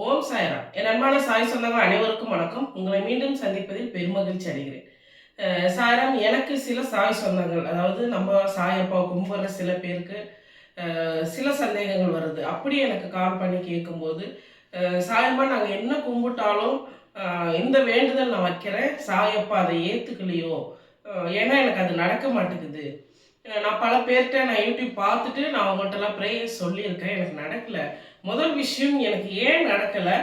ஓம் சாய்ராம். என் அன்பான சாய் சொந்தங்கள் அனைவருக்கும் வணக்கம். உங்களை மீண்டும் சந்திப்பதில் பெருமகிழ்ச்சி அடைகிறேன். சாய்ராம் எனக்கு சில சாய் சொந்தங்கள் அதாவது நம்ம சாயப்பா கும்பிட்ற சில பேருக்கு சில சந்தேகங்கள் வருது. அப்படி எனக்கு கால் பண்ணி கேட்கும்போது அஹ், சாயப்பா நாங்கள் என்ன கும்பிட்டாலும் இந்த வேண்டுதல் நான் வைக்கிறேன். சாயப்பா அதை ஏற்றுக்கலையோ ஏன்னா எனக்கு அது நடக்க மாட்டேங்குது. நான் பல பேர்கிட்ட நான் யூடியூப் பார்த்துட்டு நான் அவங்கள்ட்டலாம் ப்ரேயர் சொல்லியிருக்கேன். எனக்கு நடக்கலை. முதல் விஷயம் எனக்கு ஏன் நடக்கலை?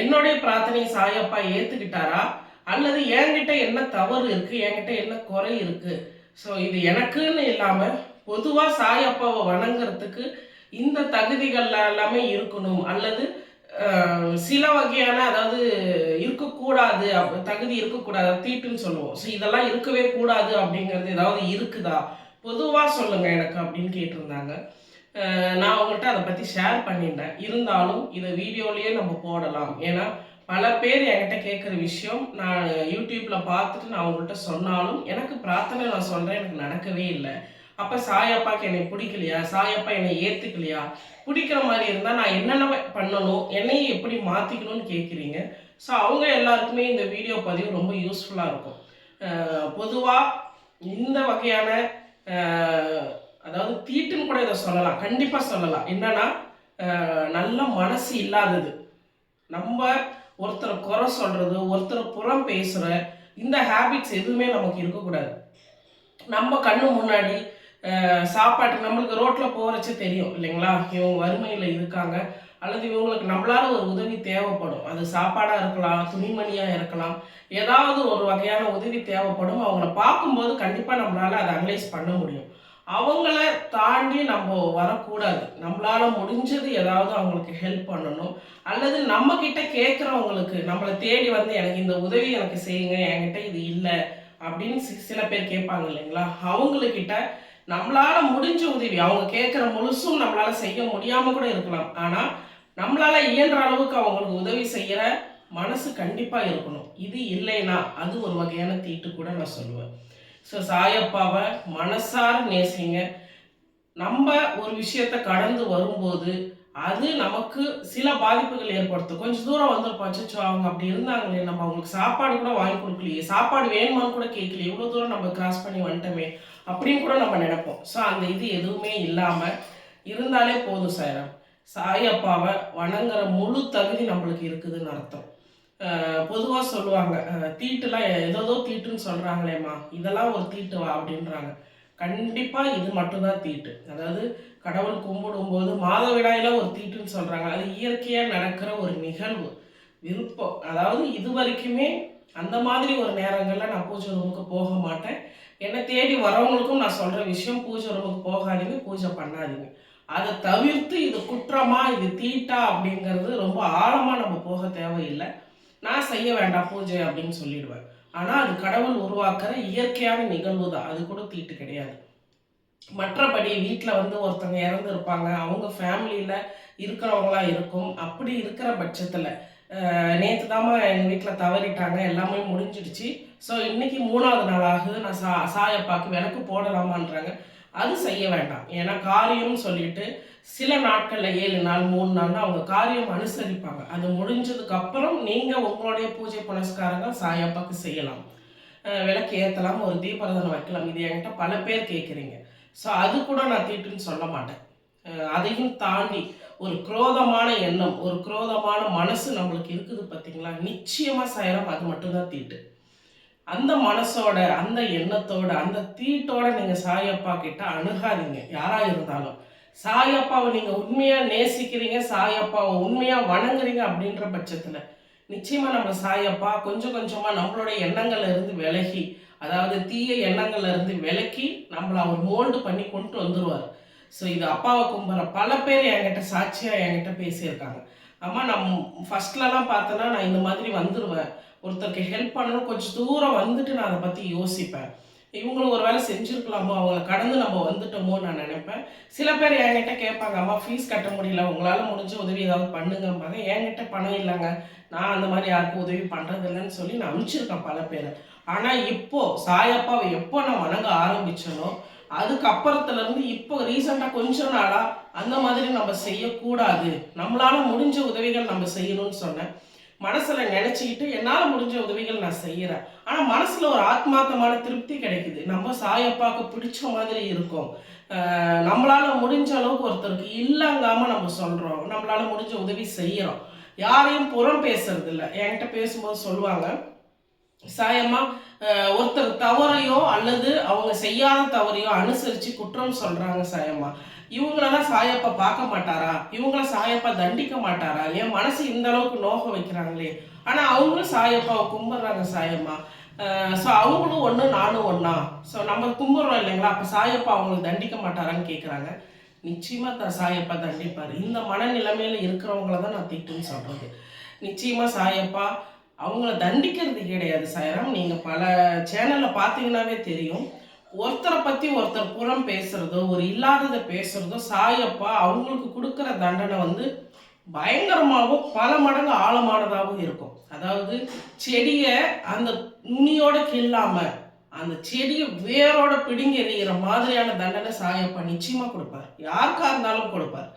என்னுடைய பிரார்த்தனை சாயப்பா ஏற்றுக்கிட்டாரா அல்லது என்கிட்ட என்ன தவறு இருக்குது என்கிட்ட என்ன குறை இருக்குது ஸோ இது எனக்குன்னு இல்லாமல் பொதுவாக சாயப்பாவை வணங்குறதுக்கு இந்த தகுதிகள் எல்லாமே இருக்கணும். அல்லது சில வகையான அதாவது இருக்கக்கூடாது தகுதி இருக்கக்கூடாது தீட்டுன்னு சொல்லுவோம். ஸோ இதெல்லாம் இருக்கவே கூடாது அப்படிங்கிறது ஏதாவது இருக்குதா? பொதுவாக சொல்லுங்க எனக்கு அப்படின்னு கேட்டிருந்தாங்க. நான் அவங்கள்ட்ட அதை பற்றி ஷேர் பண்ணிட்டேன் இருந்தாலும் இதை வீடியோலேயே நம்ம போடலாம். ஏன்னா பல பேர் என்கிட்ட கேட்குற விஷயம் நான் யூடியூப்பில் பார்த்துட்டு நான் அவங்கள்ட்ட சொன்னாலும் எனக்கு பிரார்த்தனை நான் சொல்கிறேன் எனக்கு நடக்கவே இல்லை. அப்போ சாயப்பாக்கு என்னை பிடிக்கலையா? சாயப்பா என்னை ஏற்றுக்கலையா பிடிக்கிற மாதிரி இருந்தால் நான் என்னென்ன பண்ணணும்? என்னையை எப்படி மாற்றிக்கணும்னு கேட்குறீங்க ஸோ அவங்க எல்லாருக்குமே இந்த வீடியோ பதிவு ரொம்ப யூஸ்ஃபுல்லாக இருக்கும். பொதுவாக இந்த வகையான அதாவது தீட்டுன்னு கூட இதை சொல்லலாம் கண்டிப்பாக சொல்லலாம். என்னன்னா நல்ல மனசு இல்லாதது. நம்ம ஒருத்தரை குறை சொல்கிறது ஒருத்தரை புறம் பேசுகிற இந்த ஹேபிட்ஸ் எதுவுமே நமக்கு இருக்கக்கூடாது. நம்ம கண்ணு முன்னாடி சாப்பாட்டு நம்மளுக்கு ரோட்டில் போகிறச்சு தெரியும் இல்லைங்களா? இவங்க வறுமையில் இருக்காங்க அல்லது இவங்களுக்கு நம்மளால ஒரு உதவி தேவைப்படும். அது சாப்பாடாக இருக்கலாம் துணிமணியாக இருக்கலாம் ஏதாவது ஒரு வகையான உதவி தேவைப்படும். அவங்கள பார்க்கும்போது கண்டிப்பாக நம்மளால அதை அனலைஸ் பண்ண முடியும். அவங்கள தாண்டி நம்ம வரக்கூடாது. நம்மளால முடிஞ்சது ஏதாவது அவங்களுக்கு ஹெல்ப் பண்ணணும். அல்லது நம்ம கிட்ட கேட்குறவங்களுக்கு நம்மளை தேடி வந்து எனக்கு இந்த உதவி எனக்கு செய்யுங்க என்கிட்ட இது இல்லை அப்படின்னு சி- சில பேர் கேட்பாங்க இல்லைங்களா? அவங்களுக்கிட்ட நம்மளால முடிஞ்ச உதவி அவங்க கேட்குற முழுசும் நம்மளால செய்ய முடியாம கூட இருக்கலாம். ஆனா நம்மளால இயன்ற அளவுக்கு அவங்களுக்கு உதவி செய்யற மனசு கண்டிப்பா இருக்கணும். இது இல்லைன்னா அது ஒரு வகையான தீட்டு கூட நான் சொல்லுவேன். ஸோ சாயப்பாவை மனசார நேசிங்க. நம்ம ஒரு விஷயத்தை கடந்து வரும்போது அது நமக்கு சில பாதிப்புகள் ஏற்படுத்தும். கொஞ்சம் தூரம் வந்திருப்போம். அச்சோ அவங்க அப்படி இருந்தாங்களே நம்ம அவங்களுக்கு சாப்பாடு கூட வாங்கி கொடுக்கலையே. சாப்பாடு வேணுமான்னு கூட கேட்கலையே. இவ்வளோ தூரம் நம்ம கிராஸ் பண்ணி வந்துட்டோமே அப்படின்னு கூட நம்ம நினைப்போம். ஸோ அந்த இது எதுவுமே இல்லாமல் இருந்தாலே போதும் சார். சாயப்பாவை வணங்குற முழு தகுதி நம்மளுக்கு இருக்குதுன்னு அர்த்தம். பொதுவாக சொல்லுவாங்க தீட்டுலாம் ஏதோ தீட்டுன்னு சொல்கிறாங்களேம்மா இதெல்லாம் ஒரு தீட்டுவா அப்படின்றாங்க. கண்டிப்பாக இது மட்டும்தான் தீட்டு. அதாவது கடவுள் கும்பிடும்போது மாதவிடாயில ஒரு தீட்டுன்னு சொல்கிறாங்க அது இயற்கையாக நடக்கிற ஒரு நிகழ்வு விருப்பம். அதாவது இது வரைக்குமே அந்த மாதிரி ஒரு நேரங்களில் நான் பூஜை ரூமுக்கு போக மாட்டேன். என்னை தேடி வரவங்களுக்கும் நான் சொல்கிற விஷயம் பூஜை ரூமுக்கு போகாதீங்க பூஜை பண்ணாதீங்க. அதை தவிர்த்து இது குற்றமா இது தீட்டா அப்படிங்கிறது ரொம்ப ஆழமாக நம்ம போக தேவையில்லை. நான் செய்ய வேண்டாம் பூஜை அப்படின்னு சொல்லிடுவேன். ஆனால் அது கடவுள் உருவாக்குற இயற்கையான நிகழ்வு தான். அது கூட தீட்டு கிடையாது. மற்றபடி வீட்டில் வந்து ஒருத்தங்க இறந்து இருப்பாங்க அவங்க ஃபேமிலியில் இருக்கிறவங்களா இருக்கும். அப்படி இருக்கிற பட்சத்தில் நேற்று தாம்மா எங்கள் வீட்டில் தவறிட்டாங்க. எல்லாமே முடிஞ்சிடுச்சு. ஸோ இன்னைக்கு மூணாவது நாள் ஆகுது நான் சா சாயப்பாக்கு விளக்கு போடலாமான்றாங்க. அது செய்ய வேண்டாம். ஏன்னா காரியம்னு சொல்லிட்டு சில நாட்களில் ஏழு நாள் மூணு நாள்னு அவங்க காரியம் அனுசரிப்பாங்க. அது முடிஞ்சதுக்கு அப்புறம் நீங்கள் உங்களுடைய பூஜை புனஸ்காரங்கள் சாயப்பாக்கு செய்யலாம். விளக்கு ஏற்றலாம் ஒரு தீபாரதனை வைக்கலாம். இது என்கிட்ட பல பேர் கேட்குறீங்க ஸோ அது கூட நான் தீட்டுன்னு சொல்ல மாட்டேன். அதையும் தாண்டி ஒரு குரோதமான எண்ணம் ஒரு குரோதமான மனசு நம்மளுக்கு இருக்குது பார்த்தீங்களா நிச்சயமாக சாயரம் அது மட்டும்தான் தீட்டு. அந்த மனசோட அந்த எண்ணத்தோட அந்த தீட்டோட நீங்கள் சாயப்பா கிட்ட அணுகாதீங்க. யாராக இருந்தாலும். சாயப்பாவை நீங்கள் உண்மையாக நேசிக்கிறீங்க சாயப்பாவை உண்மையாக வணங்குறீங்க அப்படின்ற பட்சத்தில் நிச்சயமாக நம்ம சாயப்பா கொஞ்சம் கொஞ்சமாக நம்மளுடைய எண்ணங்கள்ல இருந்து விலகி அதாவது தீய எண்ணங்கள்ல இருந்து விலக்கி நம்மள அவர் மோல்டு பண்ணி கொண்டு வந்துருவார். ஸோ இது அப்பாவை கும்புற பல பேர் என்கிட்ட சாட்சியாக என்கிட்ட பேசியிருக்காங்க. அம்மா நான் ஃபர்ஸ்ட்லலாம் பார்த்தோன்னா நான் இந்த மாதிரி வந்துடுவேன் ஒருத்தருக்கு ஹெல்ப் பண்ணணும் கொஞ்சம் தூரம் வந்துட்டு நான் அதை பற்றி யோசிப்பேன். இவங்களும் ஒரு வேலை செஞ்சுருக்கலாமோ? அவங்கள கடந்து நம்ம வந்துட்டோமோ நான் நினைப்பேன். சில பேர் என்கிட்ட கேட்பாங்க அம்மா ஃபீஸ் கட்ட முடியல உங்களால் முடிஞ்ச உதவி ஏதாவது பண்ணுங்கம்பாங்க. என்கிட்ட பணம் இல்லைங்க. நான் அந்த மாதிரி யாருக்கும் உதவி பண்ணுறதில்லன்னு சொல்லி நான் அனுப்பிச்சிருக்கேன் பல பேரை. ஆனால் இப்போது சாயப்பாவை எப்போ நான் வணங்க ஆரம்பித்தனோ அதுக்கப்புறத்துலேருந்து இப்போ ரீசெண்டாக கொஞ்ச நாளாக அந்த மாதிரி நம்ம செய்யக்கூடாது. நம்மளால் முடிஞ்ச உதவிகள் நம்ம செய்யணும்னு சொன்னேன். மனசில் நினச்சிக்கிட்டு என்னால் முடிஞ்ச உதவிகள் நான் செய்கிறேன் ஆனால் மனசில் ஒரு ஆத்மார்த்தமான திருப்தி கிடைக்குது. நம்ம சாயப்பாக்கு பிடிச்ச மாதிரி இருக்கும். நம்மளால் முடிஞ்ச அளவுக்கு ஒருத்தருக்கு இல்லைங்காமல் நம்ம சொல்கிறோம் நம்மளால் முடிஞ்ச உதவி செய்கிறோம் யாரையும் புறம் பேசுறது இல்லை என்கிட்ட பேசும்போது சொல்லுவாங்க சாயம்மா ஒருத்தர் தவறையோ அல்லது அவங்க செய்யாத தவறையோ அனுசரித்து குற்றம் சொல்கிறாங்க சாயம்மா. இவங்களெல்லாம் சாயப்பா பார்க்க மாட்டாரா? இவங்கள சாயப்பா தண்டிக்க மாட்டாரா? என் மனசு இந்த அளவுக்கு நோக வைக்கிறாங்களே. ஆனால் அவங்களும் சாயப்பாவை கும்பிட்றாங்க சாயம்மா. ஸோ அவங்களும் ஒன்று நானும் ஒன்றா ஸோ நம்ம கும்பிட்றோம் இல்லைங்களா? அப்போ சாயப்பா அவங்களுக்கு தண்டிக்க மாட்டாரான்னு கேட்குறாங்க நிச்சயமாக த சாயப்பா தண்டிப்பார். இந்த மனநிலைமையில் இருக்கிறவங்கள தான் நான் திட்டுன்னு சொல்கிறது நிச்சயமாக சாயப்பா அவங்கள தண்டிக்கிறது கிடையாது சாயராம். நீங்கள் பல சேனலில் பார்த்தீங்கன்னாவே தெரியும். ஒருத்தரை பற்றி ஒருத்தர் புறம் பேசுறதோ ஒரு இல்லாததை பேசுகிறதோ சாயப்பா அவங்களுக்கு கொடுக்குற தண்டனை வந்து பயங்கரமாகவும் பல மடங்கு ஆழமானதாகவும் இருக்கும். அதாவது செடியை அந்த நுனியோட கில்லாமல் அந்த செடியை வேரோட பிடுங்கி எறிகிற மாதிரியான தண்டனை சாயப்பா நிச்சயமாக கொடுப்பார். யாருக்காக இருந்தாலும் கொடுப்பார்.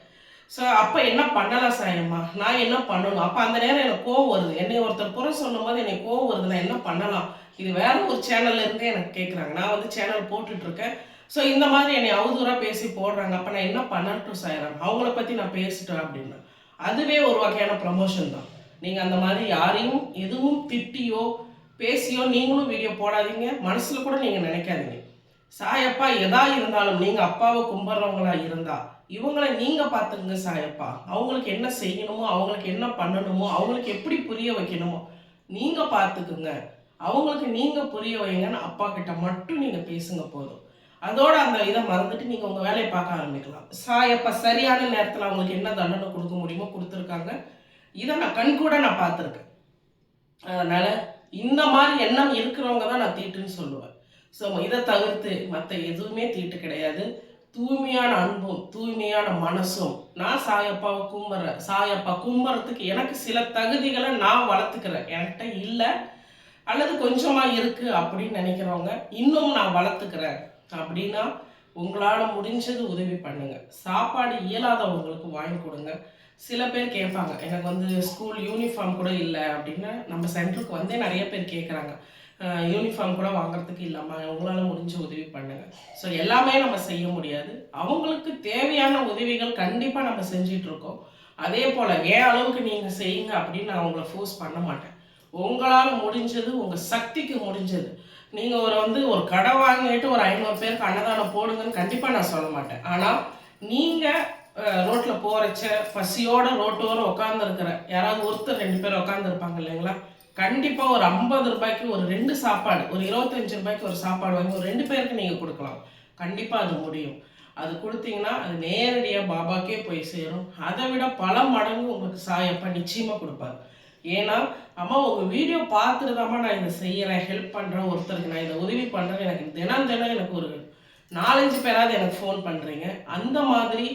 ஸோ அப்போ என்ன பண்ணலாம் சாயம்மா நான் என்ன பண்ணணும்? அப்போ அந்த நேரம் எனக்கு கோவம் வருது. என்னை ஒருத்தர் குறை சொல்லும் போது எனக்கு கோவம் வருது. நான் என்ன பண்ணலாம்? இது வேற ஒரு சேனல்ல இருந்தே எனக்கு கேட்குறாங்க நான் வந்து சேனல் போட்டுட்டு இருக்கேன் ஸோ இந்த மாதிரி என்னை அவதூறாக பேசி போடுறாங்க. அப்போ நான் என்ன பண்ணட்டும் சாயிரம் அவங்கள பற்றி நான் பேசிட்டேன் அப்படின்னா. அதுவே ஒரு வகையான ப்ரமோஷன் தான். நீங்கள் அந்த மாதிரி யாரையும் எதுவும் திட்டியோ பேசியோ நீங்களும் வீடியோ போடாதீங்க. மனசில் கூட நீங்கள் நினைக்காதீங்க. சாயப்பா எதா இருந்தாலும் நீங்கள் அப்பாவை கும்பிட்றவங்களா இருந்தா இவங்களை நீங்கள் பாத்துக்கங்க சாயப்பா. அவங்களுக்கு என்ன செய்யணுமோ அவங்களுக்கு என்ன பண்ணணுமோ அவங்களுக்கு எப்படி புரிய வைக்கணுமோ நீங்கள் பார்த்துக்குங்க. அவங்களுக்கு நீங்கள் புரிய வைங்கன்னு அப்பா கிட்ட மட்டும் நீங்கள் பேசுங்க போதும். அதோட அந்த இதை மறந்துட்டு நீங்கள் உங்கள் வேலையை பார்க்க ஆரம்பிக்கலாம். சாயப்பா சரியான நேரத்தில் அவங்களுக்கு என்ன தண்டனை கொடுக்க முடியுமோ கொடுத்துருக்காங்க. இதை நான் கண்கூட நான் பார்த்துருக்கேன். அதனால இந்த மாதிரி எண்ணம் இருக்கிறவங்க தான் நான் தீட்டுன்னு சொல்லுவேன். ஸோ இதை தவிர்த்து மற்ற எதுவுமே தீட்டு கிடையாது. தூய்மையான அன்பும் தூய்மையான மனசும். நான் சாயப்பாவை கும்புறேன் சாயப்பா கும்புறதுக்கு எனக்கு சில தகுதிகளை நான் வளர்த்துக்கிறேன். என்கிட்ட இல்லை. அல்லது கொஞ்சமாக இருக்குது அப்படின்னு நினைக்கிறவங்க இன்னும் நான் வளர்த்துக்கிறேன். அப்படின்னா உங்களால் முடிஞ்சது உதவி பண்ணுங்கள் சாப்பாடு இயலாதவங்களுக்கு வாங்கி கொடுங்க. சில பேர் கேட்பாங்க எனக்கு வந்து ஸ்கூல் யூனிஃபார்ம் கூட இல்லை அப்படின்னு. நம்ம சென்டருக்கு வந்தே நிறைய பேர் கேட்குறாங்க யூனிஃபார்ம் கூட வாங்குறதுக்கு இல்லாமல் உங்களால் முடிஞ்ச உதவி பண்ணுங்கள் ஸோ எல்லாமே நம்ம செய்ய முடியாது. அவங்களுக்கு தேவையான உதவிகள் கண்டிப்பாக நம்ம செஞ்சிட்ருக்கோம் அதே போல் ஏன் அளவுக்கு நீங்கள் செய்யுங்க அப்படின்னு நான் உங்களை ஃபோர்ஸ் பண்ண மாட்டேன். உங்களால் முடிஞ்சது உங்கள் சக்திக்கு முடிஞ்சது. நீங்கள் ஒரு வந்து ஒரு கடை வாங்கிட்டு ஒரு ஐநூறு பேருக்கு அன்னதானம் போடுங்கன்னு கண்டிப்பாக நான் சொல்ல மாட்டேன். ஆனால் நீங்கள் ரோட்டில் போகிறச்ச பசியோட ரோட்டோரம் உட்காந்துருக்கிற யாராவது ஒருத்தர் ரெண்டு பேர் உட்காந்துருப்பாங்க இல்லைங்களா? கண்டிப்பாக ஒரு ஐம்பது ரூபாய்க்கு ஒரு ரெண்டு சாப்பாடு ஒரு இருபத்தஞ்சு ரூபாய்க்கு ஒரு சாப்பாடு வாங்கி ஒரு ரெண்டு பேருக்கு நீங்கள் கொடுக்கலாம். கண்டிப்பாக அது முடியும். அது கொடுத்தீங்கன்னா அது நேரடியாக பாபாக்கே போய் சேரும். அதை விட பல மடங்கு உங்களுக்கு சாயப்பா நிச்சயமாக கொடுப்பாரு. ஏன்னா அம்மா உங்கள் வீடியோ பார்த்துருதாம்மா நான் இதை செய்கிறேன் ஹெல்ப் பண்ணுறேன் ஒருத்தருக்கு நான் இதை உதவி பண்ணுறேன் எனக்கு தினம் தினம் எனக்கு ஒரு நாலஞ்சு பேராவது எனக்கு ஃபோன் பண்ணுறீங்க அந்த மாதிரி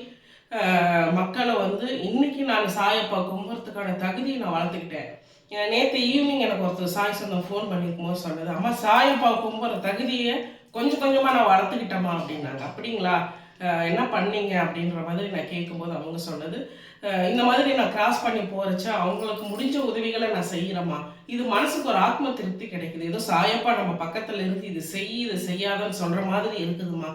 மக்களை வந்து இன்னைக்கு நான் சாயப்பா கும்புறதுக்கான தகுதியை நான் வளர்த்துக்கிட்டேன். நேற்று ஈவினிங் எனக்கு ஒருத்தர் சாய் சொந்தம் ஃபோன் பண்ணியிருக்கும் போது சொன்னது அம்மா சாயப்பா கும்புற தகுதியை கொஞ்சம் கொஞ்சமாக நான் வளர்த்துக்கிட்டேம்மா அப்படின்னாங்க. அப்படிங்களா? என்ன பண்ணீங்க? அப்படின்ற மாதிரி நான் கேட்கும்போது அவங்க சொன்னது இந்த மாதிரி நான் கிராஸ் பண்ணி போகிறச்சா அவங்களுக்கு முடிஞ்ச உதவிகளை நான் செய்கிறேம்மா இது மனசுக்கு ஒரு ஆத்ம திருப்தி கிடைக்குது. ஏதோ சாயப்பா நம்ம பக்கத்தில் இருந்து இது செய் இது செய்யாதன்னு சொல்கிற மாதிரி இருக்குதுமா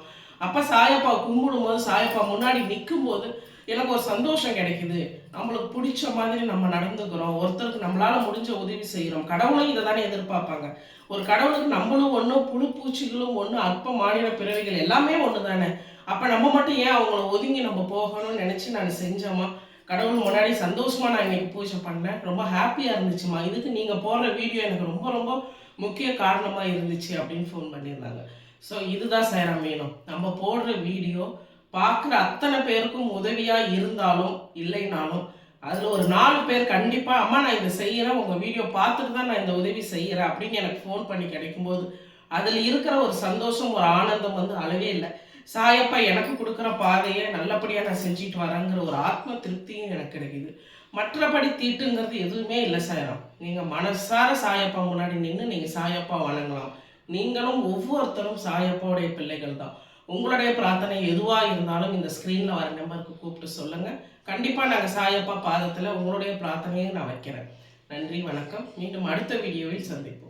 அப்போ சாயப்பா கும்பிடும்போது சாயப்பா முன்னாடி நிற்கும்போது எனக்கு ஒரு சந்தோஷம் கிடைக்குது. நம்மளுக்கு பிடிச்ச மாதிரி நம்ம நடந்துக்கிறோம். ஒருத்தருக்கு நம்மளால முடிஞ்ச உதவி செய்கிறோம் கடவுளும் இதை தானே எதிர்பார்ப்பாங்க. ஒரு கடவுளுக்கு நம்மளும் ஒன்றும் புழு பூச்சிகளும் ஒன்று அற்ப மாநில பிறவிகள் எல்லாமே ஒன்று தானே அப்போ நம்ம மட்டும் ஏன் அவங்கள ஒதுங்கி நம்ம போகணும்னு நினச்சி நான் செஞ்சோமா? கடவுள் முன்னாடி சந்தோஷமா நான் இன்றைக்கி பூஜை பண்ணேன். ரொம்ப ஹாப்பியாக இருந்துச்சுமா? இதுக்கு நீங்கள் போடுற வீடியோ எனக்கு ரொம்ப ரொம்ப முக்கிய காரணமாக இருந்துச்சு அப்படின்னு ஃபோன் பண்ணியிருந்தாங்க. ஸோ இதுதான் சேரம் வேணும். நம்ம போடுற வீடியோ பார்க்குற அத்தனை பேருக்கும் உதவியாக இருந்தாலும் இல்லைனாலும் அதில் ஒரு நாலு பேர் கண்டிப்பாக அம்மா நான் இதை செய்கிறேன் உங்கள் வீடியோ பார்த்துட்டு தான் நான் இந்த உதவி செய்கிறேன் அப்படின்னு எனக்கு ஃபோன் பண்ணி கிடைக்கும்போது அதில் இருக்கிற ஒரு சந்தோஷம் ஒரு ஆனந்தம் வந்து அளவே இல்லை. சாயப்பா எனக்கு கொடுக்குற பாதையை நல்லபடியாக நான் செஞ்சுட்டு வரேங்கிற ஒரு ஆத்ம திருப்தியும் எனக்கு கிடைக்குது. மற்றபடி தீட்டுங்கிறது எதுவுமே இல்லை சாயரம். நீங்கள் மனசார சாயப்பா முன்னாடி நின்று நீங்கள் சாயப்பா வணங்கலாம். நீங்களும் ஒவ்வொருத்தரும் சாயப்பாவுடைய பிள்ளைகள் தான். உங்களுடைய பிரார்த்தனை எதுவாக இருந்தாலும் இந்த ஸ்க்ரீனில் வர நம்பருக்கு கூப்பிட்டு சொல்லுங்கள் கண்டிப்பாக நாங்கள் சாயப்பா பாதத்தில் உங்களுடைய பிரார்த்தனையை நான் வைக்கிறேன். நன்றி வணக்கம். மீண்டும் அடுத்த வீடியோவில் சந்திப்போம்.